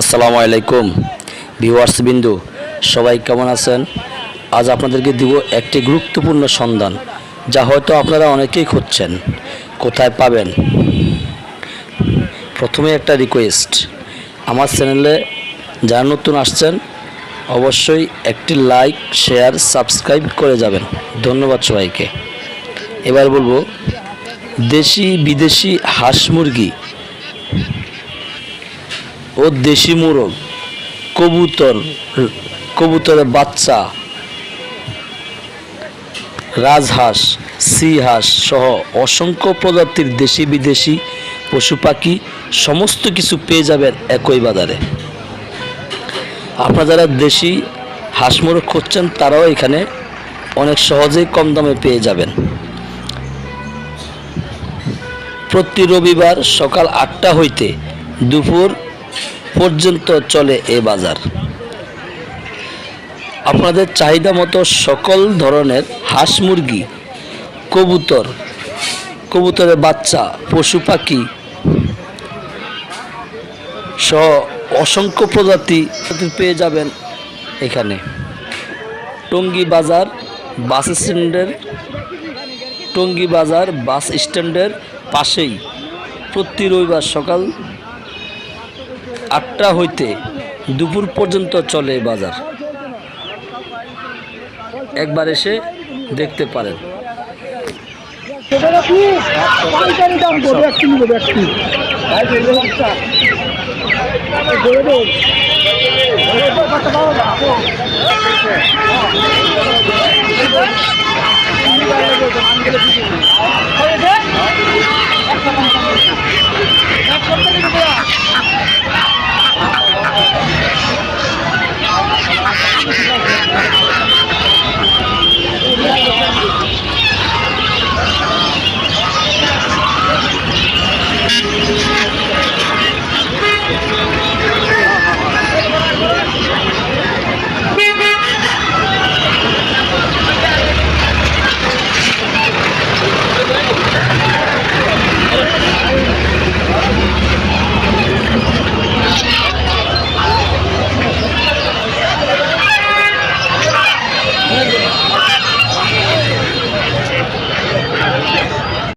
আসসালামু আলাইকুম। ভিউয়ার্স, বিন্দু, সবাই কেমন আছেন? আজ আপনাদেরকে দিব একটি গুরুত্বপূর্ণ সন্ধান, যা হয়তো আপনারা অনেকেই খুঁজছেন। কোথায় পাবেন? প্রথমে একটা রিকোয়েস্ট আমার চ্যানেলে যারা নতুন আসছেন, অবশ্যই একটি লাইক শেয়ার সাবস্ক্রাইব করে যাবেন। ধন্যবাদ সবাইকে। এবার বলব দেশি বিদেশি হাঁস মুরগি ও দেশি মোরগ, কবুতর, কবুতরের বাচ্চা, রাজহাঁস সি হাঁস সহ অসংখ্য প্রজাতির দেশি বিদেশি পশু পাখি সমস্ত কিছু পেয়ে যাবেন একই বাজারে। আপনারা যারা দেশি হাঁস মোরগ খুঁজছেন, তারাও এখানে অনেক সহজেই কম দামে পেয়ে যাবেন। প্রতি রবিবার সকাল আটটা হইতে দুপুর পর্যন্ত চলে এ বাজার। আপনাদের চাহিদা মতো সকল ধরনের হাঁস মুরগি, কবুতর, কবুতরের বাচ্চা, পশু পাখি সহ অসংখ্য প্রজাতি পেয়ে যাবেন এখানে। টঙ্গী বাজার বাস স্ট্যান্ডের, টঙ্গী বাজার বাস স্ট্যান্ডের পাশেই। প্রতি রবিবার সকাল আটটা হইতে দুপুর পর্যন্ত চলে বাজার। একবার এসে দেখতে পারেন।